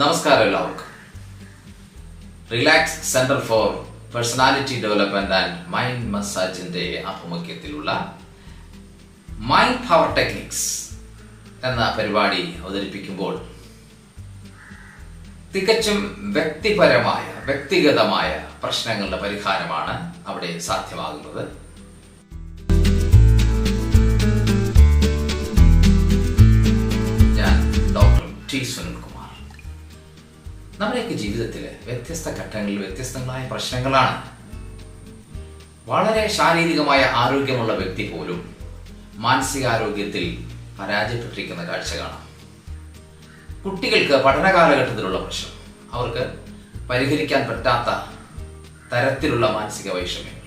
നമസ്കാരം എല്ലാവർക്കും. Relax centre for personality development and mind മസാജിന്റെ ആഭിമുഖ്യത്തിലുള്ള മൈൻഡ് പവർ ടെക്നിക്സ് എന്ന പരിപാടി അവതരിപ്പിക്കുമ്പോൾ തികച്ചും വ്യക്തിപരമായ വ്യക്തിഗതമായ പ്രശ്നങ്ങളുടെ പരിഹാരമാണ് അവിടെ സാധ്യമാകുന്നത്. ഞാൻ ഡോക്ടർ ടി സുനിൽകുമാർ. നമ്മുടെയൊക്കെ ജീവിതത്തിൽ വ്യത്യസ്ത ഘട്ടങ്ങളിൽ വ്യത്യസ്തങ്ങളായ പ്രശ്നങ്ങളാണ്. വളരെ ശാരീരികമായ ആരോഗ്യമുള്ള വ്യക്തി പോലും മാനസികാരോഗ്യത്തിൽ പരാജയപ്പെട്ടിരിക്കുന്ന കാഴ്ച കാണാം കുട്ടികൾക്ക് പഠന കാലഘട്ടത്തിലുള്ള പ്രശ്നം. അവർക്ക് പരിഹരിക്കാൻ പറ്റാത്ത തരത്തിലുള്ള മാനസിക വൈഷമ്യങ്ങൾ.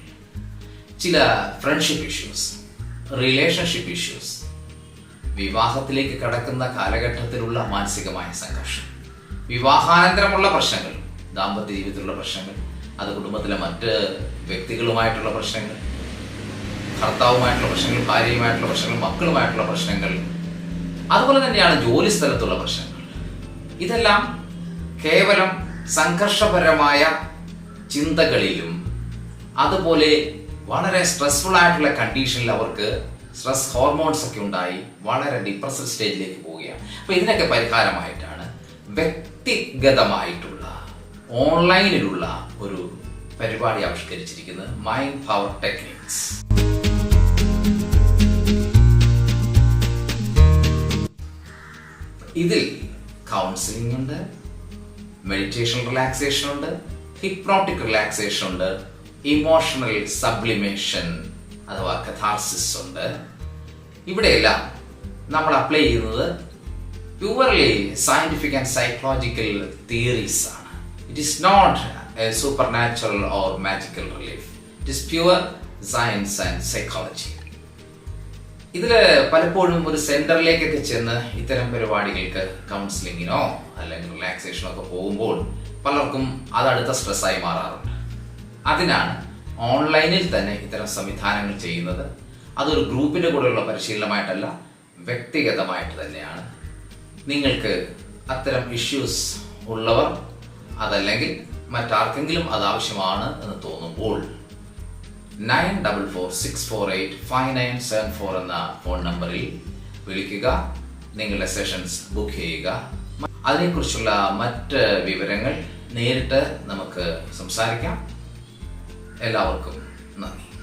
ചില ഫ്രണ്ട്ഷിപ്പ് ഇഷ്യൂസ് റിലേഷൻഷിപ്പ് ഇഷ്യൂസ് വിവാഹത്തിലേക്ക് കടക്കുന്ന കാലഘട്ടത്തിലുള്ള മാനസികമായ സംഘർഷം. വിവാഹാനന്തരമുള്ള പ്രശ്നങ്ങൾ ദാമ്പത്യ ജീവിതത്തിലുള്ള പ്രശ്നങ്ങൾ അത് കുടുംബത്തിലെ മറ്റ് വ്യക്തികളുമായിട്ടുള്ള പ്രശ്നങ്ങൾ ഭർത്താവുമായിട്ടുള്ള പ്രശ്നങ്ങൾ ഭാര്യയുമായിട്ടുള്ള പ്രശ്നങ്ങൾ മക്കളുമായിട്ടുള്ള പ്രശ്നങ്ങൾ അതുപോലെ തന്നെയാണ് ജോലി സ്ഥലത്തുള്ള പ്രശ്നങ്ങൾ. ഇതെല്ലാം കേവലം സംഘർഷപരമായ ചിന്തകളിലും അതുപോലെ വളരെ സ്ട്രെസ്ഫുൾ ആയിട്ടുള്ള കണ്ടീഷനിൽ അവർക്ക് സ്ട്രെസ് ഹോർമോൺസ് ഒക്കെ ഉണ്ടായി വളരെ ഡിപ്രസ്ഡ് സ്റ്റേജിലേക്ക് പോവുകയാണ്. അപ്പൊ ഇതിനൊക്കെ പരിഹാരമായിട്ടാണ് വ്യക്തിഗതമായിട്ടുള്ള ഓൺലൈനിലുള്ള ഒരു പരിപാടി ആവിഷ്കരിച്ചിരിക്കുന്നത് മൈൻഡ് പവർ ടെക്നിക്സ് ഇതിൽ കൗൺസിലിംഗ് ഉണ്ട് മെഡിറ്റേഷൻ റിലാക്സേഷൻ ഉണ്ട് ഹിപ്നോട്ടിക് റിലാക്സേഷൻ ഉണ്ട് ഇമോഷണൽ സബ്ലിമേഷൻ അഥവാ കഥാർസിസ് ഉണ്ട്. ഇവിടെയെല്ലാം നമ്മൾ അപ്ലൈ ചെയ്യുന്നത് purely scientific and psychological theories ആണ്. It is not a supernatural or magical relief it is pure science and psychology ഇതിൽ പലപ്പോഴും ഒരു സെന്ററിലേക്കൊക്കെ ചെന്ന് ഇത്തരം പരിപാടികൾക്ക് കൗൺസിലിങ്ങിനോ അല്ലെങ്കിൽ റിലാക്സേഷനോ ഒക്കെ പോകുമ്പോൾ പലർക്കും അത് അടുത്ത സ്ട്രെസ്സായി മാറാറുണ്ട്. അതിനാണ് ഓൺലൈനിൽ തന്നെ ഇത്തരം സംവിധാനങ്ങൾ ചെയ്യുന്നത്. അതൊരു ഗ്രൂപ്പിന്റെ കൂടെയുള്ള പരിശീലനമായിട്ടല്ല വ്യക്തിഗതമായിട്ട് തന്നെയാണ്. നിങ്ങൾക്ക് അത്തരം ഇഷ്യൂസ് ഉള്ളവർ അതല്ലെങ്കിൽ മറ്റാർക്കെങ്കിലും അത് ആവശ്യമാണ് എന്ന് തോന്നുമ്പോൾ nine double four six four eight five nine seven four എന്ന ഫോൺ നമ്പറിൽ വിളിക്കുക. നിങ്ങളുടെ സെഷൻസ് ബുക്ക് ചെയ്യുക. അതിനെക്കുറിച്ചുള്ള മറ്റ് വിവരങ്ങൾ നേരിട്ട് നമുക്ക് സംസാരിക്കാം. എല്ലാവർക്കും നന്ദി.